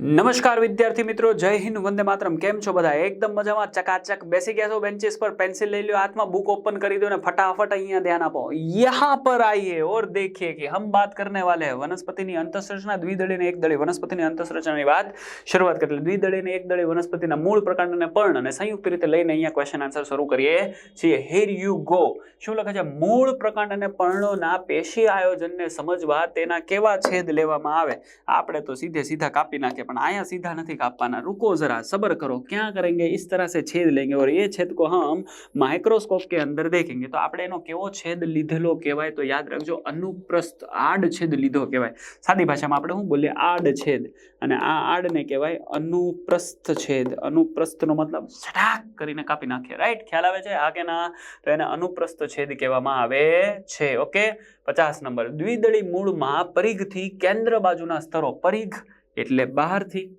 નમસ્કાર વિદ્યાર્થી મિત્રો, જય હિન્દ, વંદે માતરમ. કેમ છો બધા? એકદમ મજામાં ચકાચક બેસી ગયા છો બેન્ચીસ પર પેન્સિલ લઈ લો હાથમાં બુક ઓપન કરી દો ને ફટાફટ અહીંયા ધ્યાન આપો. યહાં પર આઈએ ઓર દેખીએ કે હમ વાત કરને વાલે વનસ્પતિની અંતસરચના દ્વિદળી ને એકદળી વનસ્પતિની અંતસરચનાની વાત શરૂઆત કરી દ્વિદળીને એક દળી વનસ્પતિના મૂળ પ્રકાંડ અને પર્ણ અને સંયુક્ત રીતે લઈને અહીંયા ક્વેશ્ચન આન્સર શરૂ કરીએ છીએ. હેર યુ ગો શું લખે છે? મૂળ પ્રકાંડ અને પર્ણોના પેશી આયોજનને સમજવા તેના કેવા છેદ લેવામાં આવે? આપણે તો સીધે સીધા કાપી નાખીએ. પણ आया सीधा नहीं कापाना रुको जरा सब्र करो क्या करेंगे इस तरह से छेद लेंगे और ये छेद को हम माइक्रोस्कोप के अंदर देखेंगे तो આપણે એનો કેવો છેદ લીધેલો કહેવાય તો યાદ રાખજો અનુપ્રસ્થ આડ છેદ લીધો કહેવાય સાદી ભાષામાં આપણે શું બોલીએ આડ છેદ અને આ આડને કહેવાય અનુપ્રસ્થ છેદ અનુપ્રસ્થનો મતલબ સટાક કરીને કાપી નાખીએ રાઈટ ખ્યાલ આવે છે હા કે ના તો એને અનુપ્રસ્થ છેદ કહેવામાં આવે છે ઓકે પચાસ નંબર દ્વિદળી મૂળમાં પરિઘથી કેન્દ્ર બાજુના સ્તરો પરિઘ એટલે બહારથી.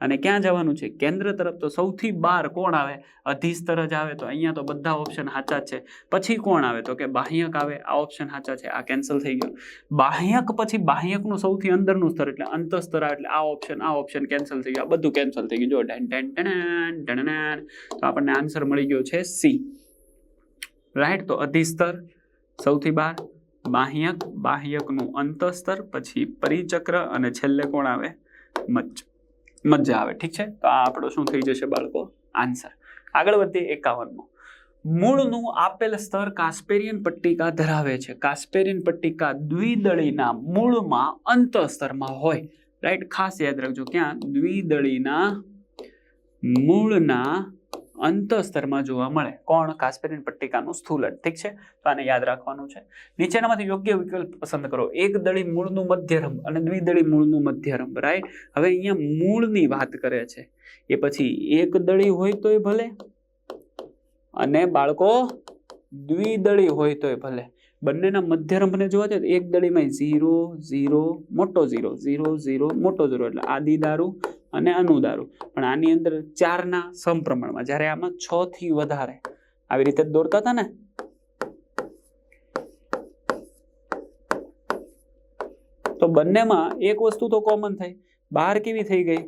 અને ક્યાં જવાનું છે? કેન્દ્ર તરફ તો સૌથી બહાર કોણ આવે? અધિસ્તર જ આવે તો અહીંયા તો બધા ઓપ્શન સાચા છે. પછી કોણ આવે? તો કે બાહ્યક આવે, આ ઓપ્શન સાચા છે, આ કેન્સલ થઈ ગયો. બાહ્યક પછી બાહ્યકનું સૌથી અંદરનું સ્તર એટલે અંતસ્તર આવે એટલે આ ઓપ્શન આ ઓપ્શન કેન્સલ થઈ ગયું. બધું કેન્સલ થઈ ગયું. જો, ડેન ડેન ડેન. તો આપણને આન્સર મળી ગયો છે સી રાઈટ તો અધિસ્તર સૌથી બહાર, બાહ્યક, બાહ્યકનું અંતસ્તર, પછી પરિચક્ર અને છેલ્લે કોણ આવે? મજ્જ મજ્જા આવે. ઠીક છે? તો આ આપણો શું થઈ જશે બાળકો? આન્સર આગળ વધીએ એકાવનમો. મૂળનું આપેલ સ્તર કાસ્પેરિયન પટ્ટિકા ધરાવે છે. કાસ્પેરિયન પટ્ટિકા દ્વિદળીના મૂળમાં અંતઃસ્તરમાં હોય. રાઈટ ખાસ યાદ રાખજો ક્યાં? દ્વિદળીના મૂળના અંતઃસ્તરમાં જોવા મળે. કોણ? કાસ્પેરિન પટ્ટિકાનું સ્થૂલન ઠીક છે? તો આને યાદ રાખવાનું છે. નીચેનામાંથી યોગ્ય વિકલ્પ પસંદ કરો. એક દળી મૂળનું મધ્યરંભ અને દ્વિદળી મૂળનું મધ્યરંભ રાઈટ હવે અહીંયા મૂળની વાત કરે છે. એ પછી એક દળી હોય તોય ભલે અને બાળકો દ્વિદળી હોય તોય ભલે. બંનેના મધ્યરંભને જોવા જાય એક દળીમાં ઝીરો ઝીરો, મોટો ઝીરો. ઝીરો ઝીરો, મોટો ઝીરો. એટલે આદિ દારૂ અને અનુદારું પણ આની અંદર ચારના સમપ્રમાણમાં, જ્યારે આમાં છ થી વધારે આવી રીતે દોરતા હતા ને, તો બંનેમાં એક વસ્તુ તો કોમન થઈ. બહાર કેવી થઈ ગઈ?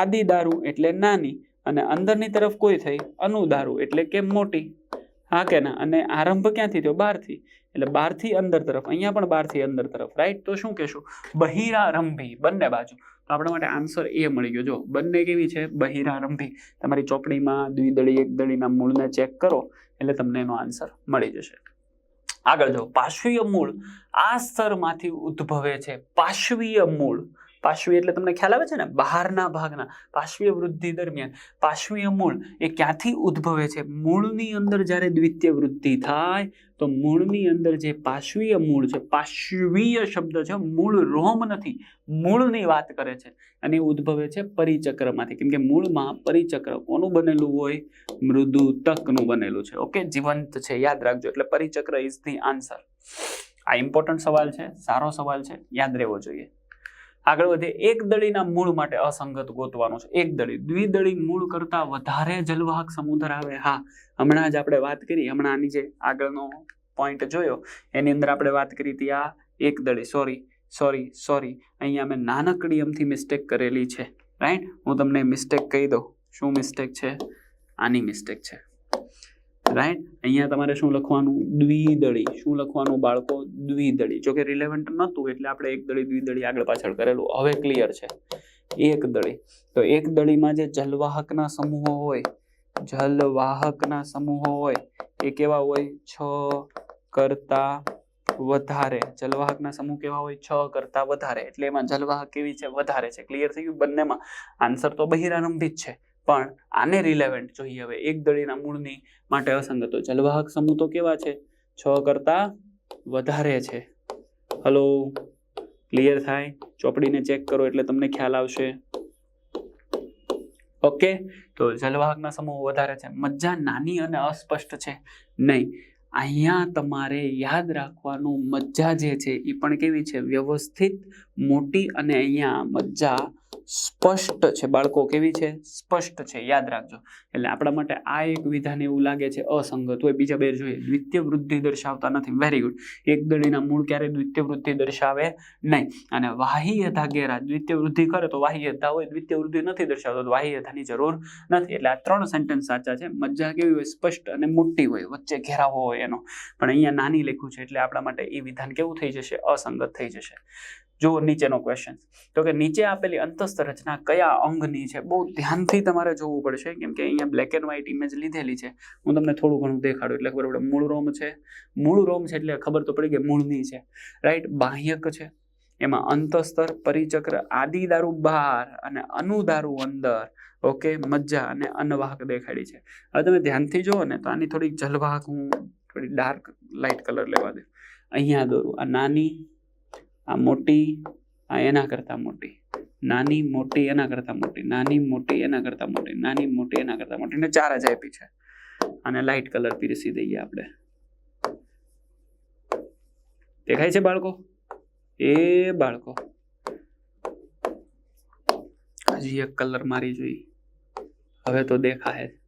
આદિ દારૂ એટલે નાની અને અંદરની તરફ કોઈ થઈ અનુદારું એટલે કે મોટી. હા કે ના? અને આરંભ ક્યાંથી થયો? બહારથી. એટલે બહારથી અંદર તરફ. અહીંયા પણ બહારથી અંદર તરફ રાઈટ તો શું કહેશું? બહિરારંભી, બંને બાજુ. તો આપણા માટે આન્સર એ મળી ગયો. જો બંને કેવી છે? બહિરારંભી. તમારી ચોપડીમાં દ્વિદળી એક દળીના મૂળને ચેક કરો, એટલે તમને એનો આન્સર મળી જશે. આગળ જો પાશ્વીય મૂળ આ સ્તરમાંથી ઉદ્ભવે છે. પાશ્વીય મૂળ. પાર્શ્વી એટલે તમને ખ્યાલ આવે છે ને? બહારના ભાગના, પાશ્વીય વૃદ્ધિ દરમિયાન. પાશ્વીય મૂળ એ ક્યાંથી ઉદ્ભવે છે? મૂળની અંદર જ્યારે દ્વિતીય વૃદ્ધિ થાય, તો મૂળની અંદર જે પાશ્વીય મૂળ છે, પાશ્વીય શબ્દ છે, મૂળ રોમ નથી. મૂળની વાત કરે છે. અને ઉદ્ભવે છે પરિચક્રમાંથી. કેમ કે મૂળમાં પરિચક્ર કોનું બનેલું હોય, મૃદુ તકનું બનેલું છે. ઓકે, જીવંત છે. યાદ રાખજો. એટલે પરિચક્ર ઇઝ ધી આન્સર આ ઇમ્પોર્ટન્ટ સવાલ છે. સારો સવાલ છે. યાદ રહેવો જોઈએ. આગળ વધે એક દળીના મૂળ માટે અસંગત ગોતવાનું છે. એક દળી. દ્વિદળી મૂળ કરતા વધારે જલવાહક સમૂહ ધરાવે હા, હમણાં જ આપણે વાત કરી. હમણાં આની જે આગળનો પોઈન્ટ જોયો, એની અંદર આપણે વાત કરી હતી આ એક દળી. સોરી સોરી સોરી અહીંયા મેં નાનકડી અમથી મિસ્ટેક કરેલી છે. રાઈટ હું તમને મિસ્ટેક કહી દઉં. શું મિસ્ટેક છે? આની મિસ્ટેક છે. રાઈટ અહીંયા તમારે શું લખવાનું? દ્વિદળી. શું લખવાનું બાળકો? દ્વિદળી. જોકે રિલેવન્ટ નહોતું એટલે આપણે એક દળી, દ્વિદળી આગળ પાછળ કરેલું. હવે ક્લિયર છે. એક દળી. તો એક દળીમાં જે જલવાહકના સમૂહો હોય, જલવાહકના સમૂહો હોય, એ કેવા હોય? છ કરતા વધારે. જલવાહકના સમૂહ કેવા હોય? છ કરતા વધારે. એટલે એમાં જલવાહક કેવી છે? વધારે છે. ક્લિયર થઈ ગયું બંનેમાં? આન્સર તો બહિરારંભિત છે. પણ આને રિલેવન્ટ જોઈએ. હવે એક દળીના મૂળની માટે અસંગતો જલવાહક સમૂહ તો કેવા છે? છ કરતા વધારે છે. હલો ક્લિયર થાય? ચોપડીને ચેક કરો એટલે તમને ખ્યાલ આવશે. ઓકે તો જલવાહકના સમૂહ વધારે છે. મજ્જા નાની અને અસ્પષ્ટ છે. નહીં. અહીંયા તમારે યાદ રાખવાનું મજ્જા જે છે એ પણ કેવી છે? વ્યવસ્થિત મોટી અને અહીંયા મજ્જા સ્પષ્ટ છે. બાળકો કેવી છે? સ્પષ્ટ છે. યાદ રાખજો. એટલે આપણા માટે આ એક વિધાન એવું લાગે છે અસંગત. હોય બીજા બે જોઈએ. દ્વિતીય વૃદ્ધિ દર્શાવતા નથી. વેરી ગુડ એક દળીના મૂળ ક્યારે દ્વિતીય વૃદ્ધિ દર્શાવે નહીં. અને વાહ્યતા ઘેરા દ્વિતીય વૃદ્ધિ કરે તો વાહ્યતા હોય. દ્વિતીય વૃદ્ધિ નથી દર્શાવતો તો વાહ્યતાની જરૂર નથી. એટલે આ ત્રણ સેન્ટેન્સ સાચા છે. મજ્જા કેવી હોય? સ્પષ્ટ અને મોટી હોય. વચ્ચે ઘેરાવો હોય એનો. પણ અહીંયા નાની લખ્યું છે. એટલે આપણા માટે એ વિધાન કેવું થઈ જશે? અસંગત થઈ જશે. જુઓ નીચેનો ક્વેશ્ચન તો કે નીચે આપેલી અંતસ્થ રચના કયા અંગની છે? બહુ ધ્યાનથી તમારે જોવું પડશે, કેમ કે અહીંયા બ્લેક એન્ડ વ્હાઇટ ઇમેજ લીધેલી છે. હું તમને થોડું ઘણું દેખાડું, એટલે ખબર પડે મૂળ રોમ છે. મૂળ રોમ છે એટલે ખબર તો પડી કે મૂળની છે. રાઈટ બાહ્યક છે. એમાં અંતસ્તર, પરિચક્ર આદિ દારૂ બહાર અને અનુદારૂ અંદર. ઓકે મજ્જા અને અન્નવાહક દેખાડી છે. હવે તમે ધ્યાનથી જુઓ ને, તો આની થોડીક જલવાહક હું થોડી ડાર્ક લાઇટ કલર લેવા દે અહીંયા દોરું. આ નાની આ મોટી, આ એના કરતાં મોટી. નાની, મોટી, એના કરતાં મોટી. નાની, મોટી, એના કરતાં મોટી. નાની, મોટી, એના કરતાં મોટી. ને ચાર જ આપી છે. અને લાઇટ કલર પીરસી દઈએ આપણે. દેખાય છે બાળકો? એ બાળકો. હજી એક કલર મારી જોઈ. હવે તો દેખાય.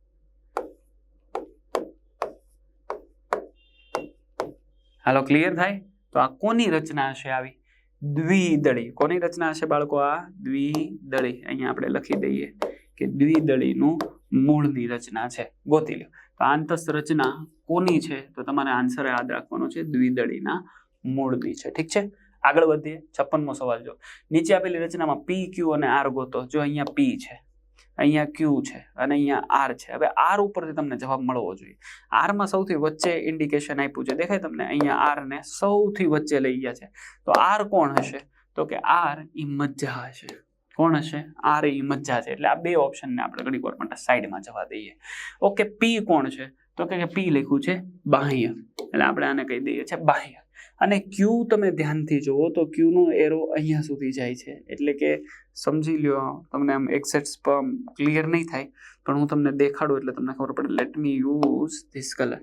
હાલો ક્લિયર થાય? તો આ કોની રચના હશે આવી? દ્વિદળી. કોની રચના હશે બાળકો આ? દ્વિદળી. અહીંયા આપણે લખી દઈએ કે દ્વિદળીનું મૂળની રચના છે. ગોતી લો. તો આંતસ રચના કોની છે? તો તમારે આન્સર યાદ રાખવાનો છે. દ્વિદળીના મૂળની છે. ઠીક છે? આગળ વધીએ. છપ્પનમો સવાલ જો. નીચે આપેલી રચનામાં પી ક્યુ અને આર ગોતો. જો અહીંયા પી છે. અહીંયા ક્યુ છે અને અહીંયા આર છે. હવે આર ઉપરથી તમને જવાબ મળવો જોઈએ. આરમાં સૌથી વચ્ચે ઇન્ડિકેશન આપ્યું છે. દેખાય તમને? અહીંયા આર ને સૌથી વચ્ચે લઈ ગયા છે. તો આર કોણ હશે? તો કે આર એ મજ્જા હશે. કોણ હશે? આર એ મજ્જા છે. એટલે આ બે ઓપ્શનને આપણે ઘણી વાર માટે સાઈડમાં જવા દઈએ. ઓકે પી કોણ છે? તો કે પી લખ્યું છે બાહ્ય. એટલે આપણે આને કહી દઈએ છે બાહ્ય. અને ક્યુ તમે ધ્યાનથી જુઓ તો ક્યુનો એરો અહીંયા સુધી જાય છે. એટલે કે સમજી લ્યો, તમને આમ એક્ઝેક્ટ ક્લિયર નહીં થાય, પણ હું તમને દેખાડું એટલે તમને ખબર પડે. Let me use this colour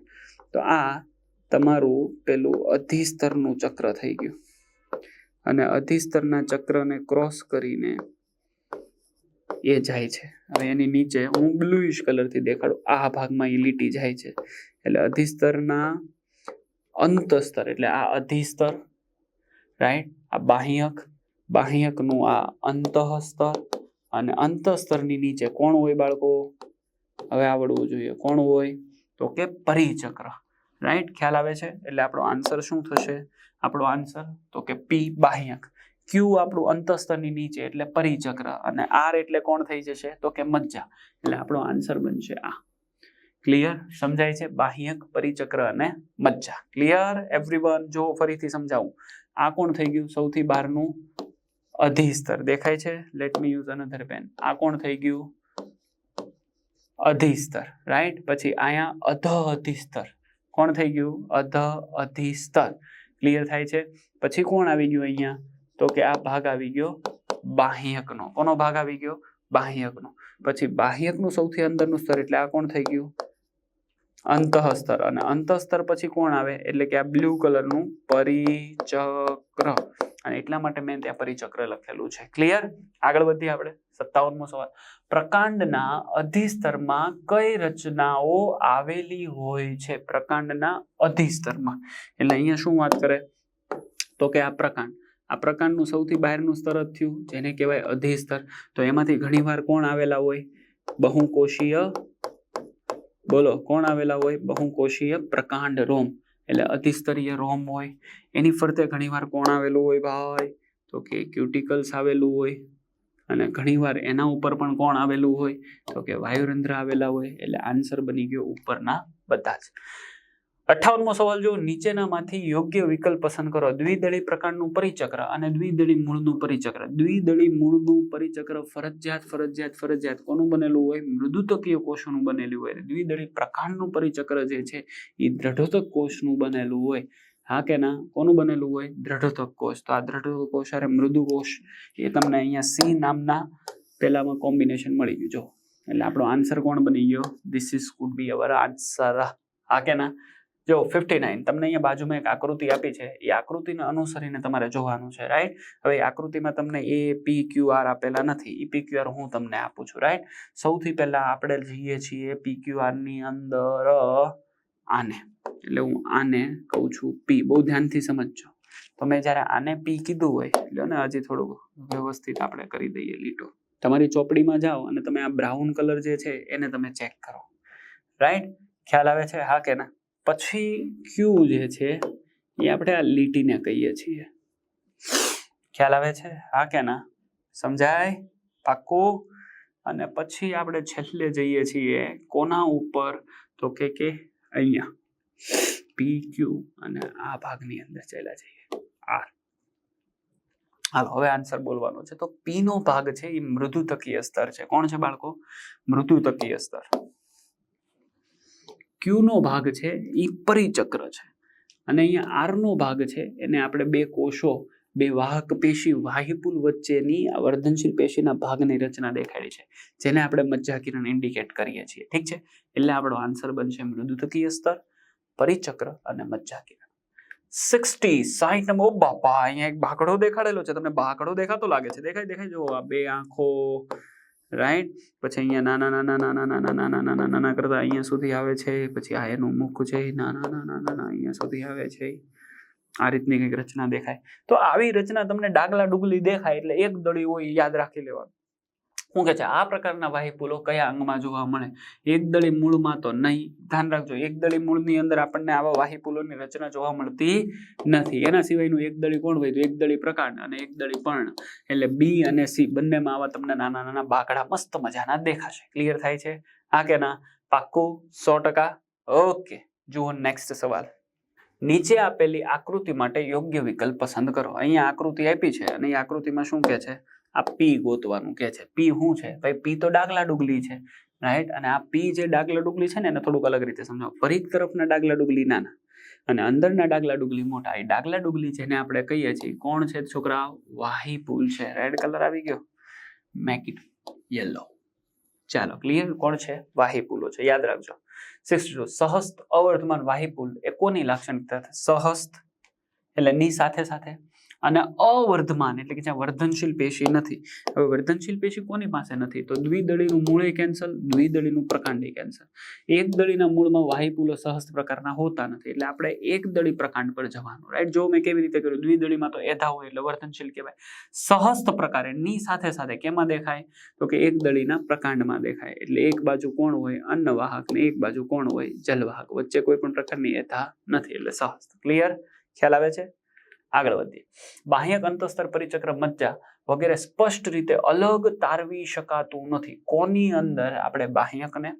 તો આ તમારું પેલું અધિસ્તરનું ચક્ર થઈ ગયું. અને અધિસ્તરના ચક્રને ક્રોસ કરીને એ જાય છે. હવે એની નીચે હું બ્લુઇશ કલરથી દેખાડું. આ ભાગમાં એ લીટી જાય છે. એટલે અધિસ્તરના અંતસ્તર એટલે આ અધિસ્તર રાઈટ આ બાહ્યક, બાહ્યકનું આ અંતઃસ્તર અને અંતઃસ્તરની નીચે કોણ હોય બાળકો? હવે આવડવું જોઈએ, કોણ હોય? તો કે પરિચક્ર રાઈટ ખ્યાલ આવે છે? એટલે આપણો આન્સર શું થશે? આપણો આન્સર તો કે પી બાહ્યક. ક્યુ આપણું અંતઃસ્તરની નીચે એટલે પરિચક્ર અને આર એટલે કોણ થઈ જશે? તો કે મજ્જા. એટલે આપણો આન્સર બનશે આ. ક્લિયર સમજાય છે? બાહ્યક પરિચક્ર અને મજ્જા. ક્લિયર એવરીવન જો ફરીથી સમજાવું. આ કોણ થઈ ગયું? સૌથી બહારનું અધિસ્તર. દેખાય છે? Let me use another pen આ કોણ થઈ ગયું? અધિસ્તર. રાઈટ પછી અહીંયા અધ અધિસ્તર. કોણ થઈ ગયું? અધ અધિસ્તર. ક્લિયર થાય છે? પછી કોણ આવી ગયું અહીંયા? તો કે આ ભાગ આવી ગયો બાહ્યકનો. કોનો ભાગ આવી ગયો? બાહ્યકનો. પછી બાહ્યકનું સૌથી અંદરનું સ્તર એટલે આ કોણ થઈ ગયું? અંતઃસ્તર. અને અંતઃસ્તર પછી કોણ આવે? એટલે કે આ બ્લુ કલરનું પરિચક્ર. અને એટલા માટે મેં ત્યાં પરિચક્ર લખેલું છે. ક્લિયર આગળ વધીએ આપણે. સત્તાવનમો સવાલ. પ્રકાંડના અધિસ્તરમાં કઈ રચનાઓ આવેલી હોય છે? પ્રકાંડના અધિસ્તરમાં. એટલે અહીંયા શું વાત કરે? તો કે આ પ્રકાંડ. આ પ્રકાંડનું સૌથી બહારનું સ્તર જ થયું. જેને કહેવાય અધિસ્તર. તો એમાંથી ઘણીવાર કોણ આવેલા હોય? બહુકોષીય બોલો, કોણ આવેલા હોય? બહુકોષીય પ્રકાંડ રોમ. એટલે અધિસ્તરીય રોમ હોય. એની ફરતે ઘણીવાર કોણ આવેલું હોય ભાઈ? તો કે ક્યુટિકલ્સ આવેલું હોય. અને ઘણીવાર એના ઉપર પણ કોણ આવેલું હોય? તો કે વાયુરંધ્ર આવેલા હોય. એટલે આન્સર બની ગયો ઉપરના બધા જ. અઠ્ઠાવનમો સવાલ જો નીચેનામાંથી યોગ્ય વિકલ્પ પસંદ કરો. દ્વિદળી પ્રકારનું પરિચક્ર અને દ્વિદળી મૂળનું પરિચક્ર. દ્વિદળી મૂળનું પરિચક્ર ફરજિયાત ફરજિયાત ફરજિયાત. કોનું બનેલું હોય? મૃદુતકીય કોષોનું બનેલું હોય. દ્વિદળી પ્રકારનું પરિચક્ર જે છે એ દ્રઢોતક કોષનું બનેલું હોય. હા કે ના? કોનું બનેલું હોય? દ્રઢોતક કોષ. તો આ દ્રઢોતક કોષ અરે મૃદુ કોષ, એ તમને અહીંયા સી નામના પહેલામાં કોમ્બિનેશન મળી ગયું. જો એટલે આપણો આન્સર કોણ બની ગયો? This is could be our answer હા કે ના? જો ફિફ્ટી નાઇન તમને અહીંયા બાજુમાં એક આકૃતિ આપી છે. એ આકૃતિને અનુસરીને તમારે જોવાનું છે રાઈટ હવે આકૃતિમાં તમને એ પી ક્યુ આર આપેલા નથી. એ પી ક્યુ આર હું તમને આપું છું રાઈટ સૌથી પહેલા આપણે જઈએ છીએ પી ક્યુ આરની અંદર આને. એટલે હું આને કહું છું પી બહુ ધ્યાનથી સમજજો. તો મેં જ્યારે આને પી કીધું હોય, એટલે ને હજી થોડું વ્યવસ્થિત આપણે કરી દઈએ લીટો. તમારી ચોપડીમાં જાઓ અને તમે આ બ્રાઉન કલર જે છે, એને તમે ચેક કરો. રાઈટ ખ્યાલ આવે છે? હા કે ના? પછી ક્યુ જે છે, એ આપણે આ લીટીને કહીએ છીએ. ખ્યાલ આવે છે? હા કે ના? સમજાય? પાક્કું? અને પછી આપણે છેલ્લે જઈએ છીએ કોના ઉપર? તો કે કે અહીંયા. પી ક્યુ અને આ ભાગની અંદર ચાલ્યા જઈએ. આર હાલો, હવે આન્સર બોલવાનો છે. તો પી નો ભાગ છે એ મૃદુતકીય સ્તર છે. કોણ છે બાળકો? મૃદુતકીય સ્તર. ક્યુ નો ભાગ છે એ પરિચક્ર છે. અને અહીંયા આર નો ભાગ છે, એને આપણે બે કોષો, બે વાહક પેશી વાહિપુલ વચ્ચેની આ વર્ધનશીલ પેશીના ભાગની રચના દેખાડી છે, જેને આપણે મજ્જા કિરણ ઇન્ડિકેટ કરીએ છીએ. ઠીક છે? એટલે આપણો આન્સર બનશે મૃદુતકીય સ્તર, પરિચક્ર અને મજ્જાકિરણ સિક્સટી સાઠ નંબર બાપા, અહીંયા એક બાકડો દેખાડેલો છે, તમને બાકડો દેખાતો લાગે છે. દેખાય દેખાય જો આ બે આંખો રાઈટ પછી અહીંયા નાના નાના નાના નાના નાના નાના નાના કરતા અહીંયા સુધી આવે છે પછી આ એનું મુખ છે નાના નાના નાના અહીંયા સુધી આવે છે આ રીતની કંઈક રચના દેખાય તો આવી રચના તમને ડાગલા ડુગલી દેખાય એટલે એક દળી હોય યાદ રાખી લેવાનું શું કે છે, આ પ્રકારના વાહિપુલો કયા અંગમાં જોવા મળે? એક દળી મૂળમાં તો નહીં. ધ્યાન રાખજો, એક દળી મૂળની અંદર આપણને આવા વાહિપુલોની રચના જોવા મળતી નથી. એના સિવાયનું એક દળી કોણ હોય? તો એક દળી પ્રકાંડ અને એક દળી પર્ણ. એટલે બી અને સી બંનેમાં આવા તમને નાના નાના બાકડા મસ્ત મજાના દેખાશે. ક્લિયર થાય છે? હા કે ના પાક્કું? સો ટકા? ઓકે જુઓ નેક્સ્ટ સવાલ. નીચે આપેલી આકૃતિ માટે યોગ્ય વિકલ્પ પસંદ કરો. અહીંયા આકૃતિ આપી છે અને એ આકૃતિમાં શું કે છે? આ પી ગોતવાનું કે છે. પી શું છે? ભાઈ પી તો ડાગલા ડુગલી છે રાઈટ અને આ પી જે ડાગલા ડુગલી છે ને, એને થોડુંક અલગ રીતે સમજાવો. પરિઘ તરફના ડાગલા ડુગલી નાના અને અંદરના ડાગલા ડુગલી મોટા. એ ડાગલા ડુગલી જેને આપણે કહીએ છીએ. કોણ છે છોકરા વાહી પુલ છે. રેડ કલર આવી ગયો? મેક ઇટ યલો ચાલો ક્લિયર કોણ છે? વાહી પુલો છે. યાદ રાખજો. સિક્સ સહસ્ત અવર્તમાન વાહી પુલ. એ કોની લાક્ષણિકતા સહસ્ત એટલે ની સાથે સાથે. અને અવર્ધમાન, એટલે કે જ્યાં વર્ધનશીલ પેશી નથી. હવે વર્ધનશીલ પેશી કોની પાસે નથી? તો દ્વિદળીનું મૂળે કેન્સલ દ્વિદળીનું પ્રકાંડી કેન્સલ એક દળીના મૂળમાં વાહિપુલો સહસ્ત પ્રકારના હોતા નથી, એટલે આપણે એક દળી પ્રકાંડ પર જવાનું. રાઈટ જો મેં કેવી રીતે કર્યું? દ્વિદળીમાં તો એધા હોય એટલે વર્ધનશીલ કહેવાય. સહસ્ત પ્રકારે, ની સાથે સાથે કેમાં દેખાય? તો કે એક દળીના પ્રકાંડમાં દેખાય. એટલે એક બાજુ કોણ હોય? અન્નવાહક ને એક બાજુ કોણ હોય? જલવાહક વચ્ચે કોઈ પણ પ્રકારની એધા નથી, એટલે સહસ્ત. ક્લિયર ખ્યાલ આવે છે? આગળ વધીએ. બાહ્યક અંતસ્તર પરિચક્ર મજ્જા વગેરે સ્પષ્ટ રીતે અલગ તારવી શકાતું નથી. કોની અંદર આપણે બાહ્યકને,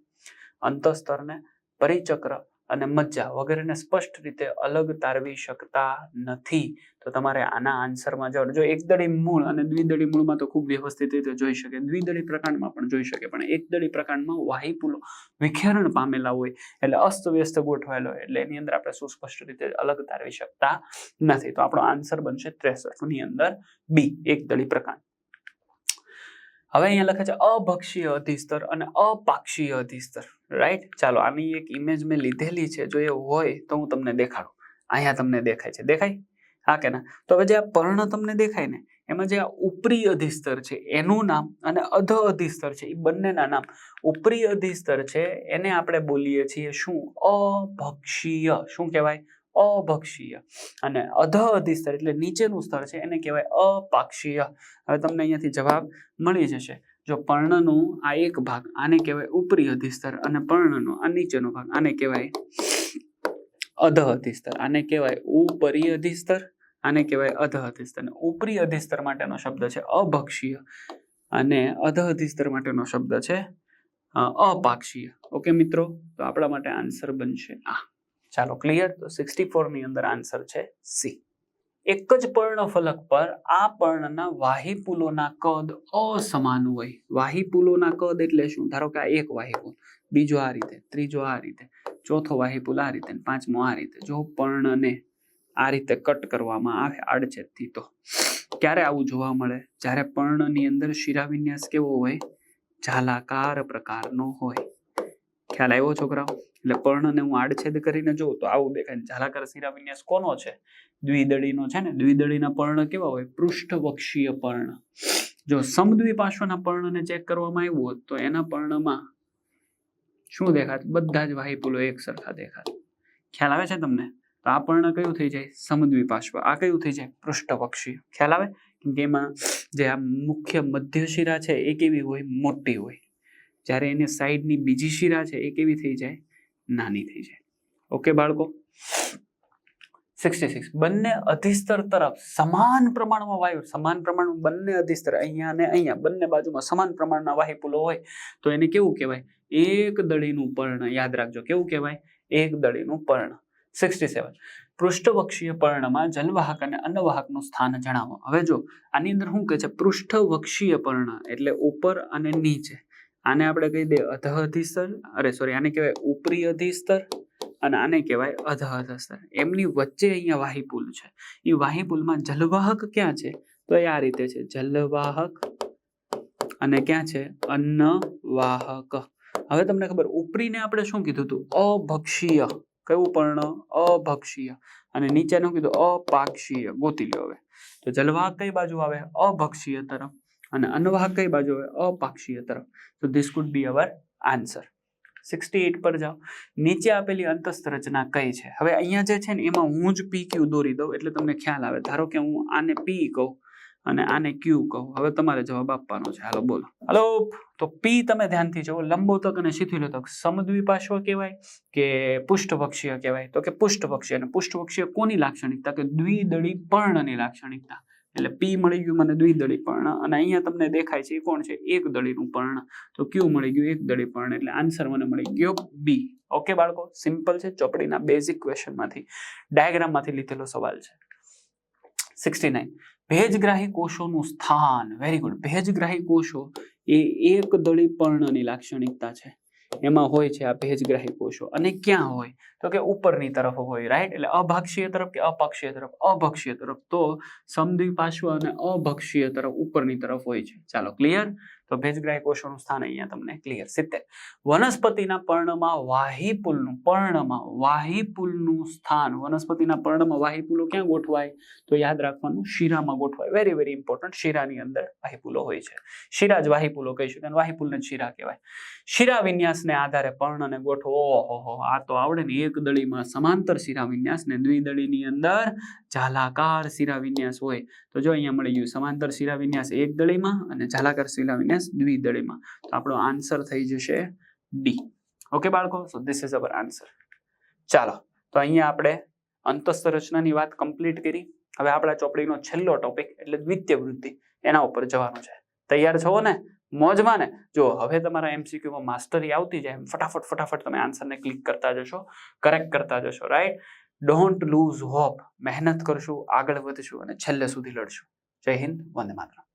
અંતસ્તરને પરિચક્ર અને મજ્જા વગેરેને સ્પષ્ટ રીતે અલગ તારવી શકતા નથી. તો તમારે આના આન્સરમાં જવાનું. જો એકદળી મૂળ અને દ્વિદળી મૂળમાં તો ખૂબ વ્યવસ્થિત રીતે જોઈ શકે. દ્વિદળી પ્રકાંડમાં પણ જોઈ શકે. પણ એકદળી પ્રકાંડમાં વાહિપુલો વિખેરણ પામેલા હોય એટલે અસ્તવ્યસ્ત ગોઠવાયેલો હોય એટલે એની અંદર આપણે સુસ્પષ્ટ રીતે અલગ તારવી શકતા નથી. તો આપણો આન્સર બનશે ત્રેસઠની અંદર બી એકદળી પ્રકાંડ. હવે અહીંયા લખે છે અભક્ષીય અધિસ્તર અને અપાક્ષીય અધિસ્તર. રાઈટ ચાલો, આની એક ઇમેજ મેં લીધેલી છે. જો એ હોય તો હું તમને દેખાડું. અહીંયા તમને દેખાય છે. દેખાય? હા કે ના? તો હવે જે આ પર્ણ તમને દેખાય ને, એમાં જે આ ઉપરી અધિસ્તર છે, એનું નામ અને અધ અધિસ્તર છે એ બંનેના નામ. ઉપરી અધિસ્તર છે, એને આપણે બોલીએ છીએ શું? અભક્ષીય. શું કહેવાય? અભક્ષીય. અને અધ અધિસ્તર એટલે નીચેનું સ્તર છે, એને કહેવાય અપાક્ષીય. હવે તમને અહીંયાથી જવાબ મળી જશે. જો પર્ણનું આ એક ભાગ આને કહેવાય ઉપરી અધિસ્તર અને પર્ણનો આ નીચેનો ભાગ આને કહેવાય અધ અધિસ્તર. આને કહેવાય ઉપરી અધિસ્તર, આને કહેવાય અધ અધિસ્તર. ઉપરી અધિસ્તર માટેનો શબ્દ છે અભક્ષીય. અને અધ અધિસ્તર માટેનો શબ્દ છે અપાક્ષીય. ઓકે મિત્રો? તો આપણા માટે આન્સર બનશે આ. ચાલો ક્લિયર તો સિક્સટી ફોરની અંદર આન્સર છે સી. એક જ પર્ણ ફલક પર આ પર્ણના વાહિપુલોના કદ અસમાન હોય. વાહિપુલોના કદ એટલે શું? ધારો કે આ એક વાહિપુલ બીજો આ રીતે, ત્રીજો આ રીતે, ચોથો વાહિપુલ આ રીતે પાંચમો આ રીતે. જો પર્ણને આ રીતે કટ કરવામાં આવે આડછેદથી તો. ક્યારે આવું જોવા મળે? જ્યારે પર્ણની અંદર શિરાવિન્યાસ કેવો હોય? ઝાલાકાર પ્રકારનો હોય. ખ્યાલ આવ્યો છોકરાઓ? એટલે પર્ણને હું આડછેદ કરીને જોઉં તો આવું દેખાય. ઝાલાકાર શિરા વિન્યાસ કોનો છે? દ્વિદળીનો છે ને? દ્વિદળીના પર્ણ કેવા હોય? પૃષ્ઠવક્ષીય પર્ણ. જો સમદ્વિપાર્શ્વના પર્ણને ચેક કરવામાં આવ્યું હોત તો એના પર્ણમાં શું દેખાત? બધા જ વાહિપુલો એક સરખા દેખાત. ખ્યાલ આવે છે તમને? તો આ પર્ણ કયું થઈ જાય? સમદ્વિપાર્શ્વ આ કયું થઈ જાય? પૃષ્ઠવક્ષીય. ખ્યાલ આવે? કેમ કે એમાં જે આ મુખ્ય મધ્ય શિરા છે એ કેવી હોય? મોટી હોય. જ્યારે એની સાઈડની બીજી શિરા છે એ કેવી થઈ જાય? નાની થઈ જાય. ઓકે બાળકો? સિક્સટી સિક્સ બંને અધિસ્તર તરફ સમાન પ્રમાણમાં વાયુ, સમાન પ્રમાણમાં બંને અધિસ્તર, અહીંયા અને અહીંયા, બંને બાજુમાં સમાન પ્રમાણના વાહિપુલો હોય, તો એને કેવું કહેવાય? એક દળીનું પર્ણ, યાદ રાખજો, કેવું કહેવાય? એક દળીનું પર્ણ. સિક્સટી સેવન પૃષ્ઠવક્ષીય પર્ણમાં જલવાહક અને અન્નવાહકનું સ્થાન જણાવો. હવે જો, આની અંદર શું કહે છે? પૃષ્ઠવક્ષીય પર્ણ, એટલે ઉપર અને નીચે. આને આપણે કહી દઈએ અધ અધિસ્તર અરે સોરી આને કહેવાય ઉપરી અધિસ્તર અને આને કહેવાય અધ અધસ્તર એમની વચ્ચે અહીંયા વાહિપુલ છે. એ વાહિપુલમાં જલવાહક ક્યાં છે? તો એ આ રીતે છે. જલવાહક અને ક્યાં છે? અન્નવાહક. હવે તમને ખબર, ઉપરીને આપણે શું કીધું હતું? અભક્ષીય. કયું પર્ણ? અભક્ષીય. અને નીચેનું કીધું? અપાક્ષીય. ગોતી લો હવે. તો જલવાહક કઈ બાજુ આવે? અભક્ષીય તરફ. અને અન્નવાહક કઈ બાજુ આવે અપાક્ષીય તરફ. તો this could be our answer sixty eight પર જાઓ. નીચે આપેલી અંતસ્થ રચના કઈ છે? હવે અહીંયા જે છે ને, એમાં હું જ પી ક્યુ દોરી દઉં, એટલે તમને ખ્યાલ આવે. ધારો કે હું આને પી કહું અને આને ક્યુ કહું. હવે તમારે જવાબ આપવાનો છે. હાલો, બોલો. હાલો, તો પી તમે ધ્યાનથી જુઓ. લંબોતક અને શિથિલોતક સમદ્વિપાશ્વ કહેવાય કે પુષ્ઠપક્ષીય કહેવાય? તો કે પુષ્ઠપક્ષીય અને પુષ્ઠપક્ષીય કોની લાક્ષણિકતા? કે દ્વિદળી પર્ણની લાક્ષણિકતા. એટલે પી મળી ગયું મને દ્વિદળી પર્ણ. અને અહીંયા તમને દેખાય છે એ કોણ છે? એક દળીનું પર્ણ. તો ક્યુ મળી ગયું એક દળી પર્ણ. એટલે આન્સર મને મળી ગયો બી ઓકે બાળકો સિમ્પલ છે, ચોપડીના બેઝિક ક્વેશ્ચનમાંથી ડાયાગ્રામમાંથી લીધેલો સવાલ છે. સિક્સટી નાઇન ભેજગ્રાહી કોષોનું સ્થાન. વેરી ગુડ ભેજગ્રાહી કોષો એ એક દળી પર્ણની લાક્ષણિકતા છે. એમાં હોય છે આ ભેજગ્રાહી કોષો. અને ક્યાં હોય? તો કે ઉપરની તરફ હોય રાઈટ એટલે અભક્ષીય તરફ કે અપક્ષીય તરફ? અભક્ષીય તરફ. તો સમદ્વિપાશ્વ અને અભક્ષીય તરફ ઉપરની તરફ હોય છે. ચાલો ક્લિયર તો ભેજગ્રાહી કોષોનું સ્થાન અહીંયા તમને ક્લિયર સિત્તેર. વનસ્પતિના પર્ણમાં વાહીપુલનું પર્ણમાં વાહીપુલનું સ્થાન. વનસ્પતિના પર્ણમાં વાહીપુલો ક્યાં ગોઠવાય? તો યાદ રાખવાનું, શીરામાં ગોઠવાય. વેરી વેરી ઇમ્પોર્ટન્ટ શીરાની અંદર વાહીપુલો હોય છે. શીરા જ વાહિપુલો કહીશું. અને વાહિપુલને શિરા કહેવાય. શિરા વિન્યાસને આધારે પર્ણને ગોઠવો. ઓહો આ તો આવડે ને, એક દળીમાં સમાંતર શિરા વિન્યાસ ને દ્વિદળીની અંદર ઝાલાકાર શિરા વિન્યાસ હોય. તો જો અહીંયા મળી ગયું, સમાંતર શિરા વિન્યાસ એક દળીમાં અને ઝાલાકાર શિરા વિન્યાસ દ્વિદળીમાં તો આપણો આન્સર થઈ જશે ડી. ઓકે બાળકો? So this is our answer ચાલો, તો અહીંયા આપણે અંતસ્થ રચનાની વાત કમ્પ્લીટ કરી. હવે આપણા ચોપડીનો છેલ્લો ટોપિક એટલે દ્વિતીય વૃત્તિ. એના ઉપર જવાનું છે. તૈયાર છો ને? મોજમાં ને? જો, હવે તમારા એમસીક્યુમાં માસ્ટરી આવતી જાય ફટાફટ ફટાફટ તમે આન્સરને ક્લિક કરતા જશો કરેક્ટ કરતા જશો રાઈટ ડોન્ટ લૂઝ હોપ મહેનત કરશું, આગળ વધશું અને છેલ્લે સુધી લડશું. જય હિન્દ, વંદે માતરમ.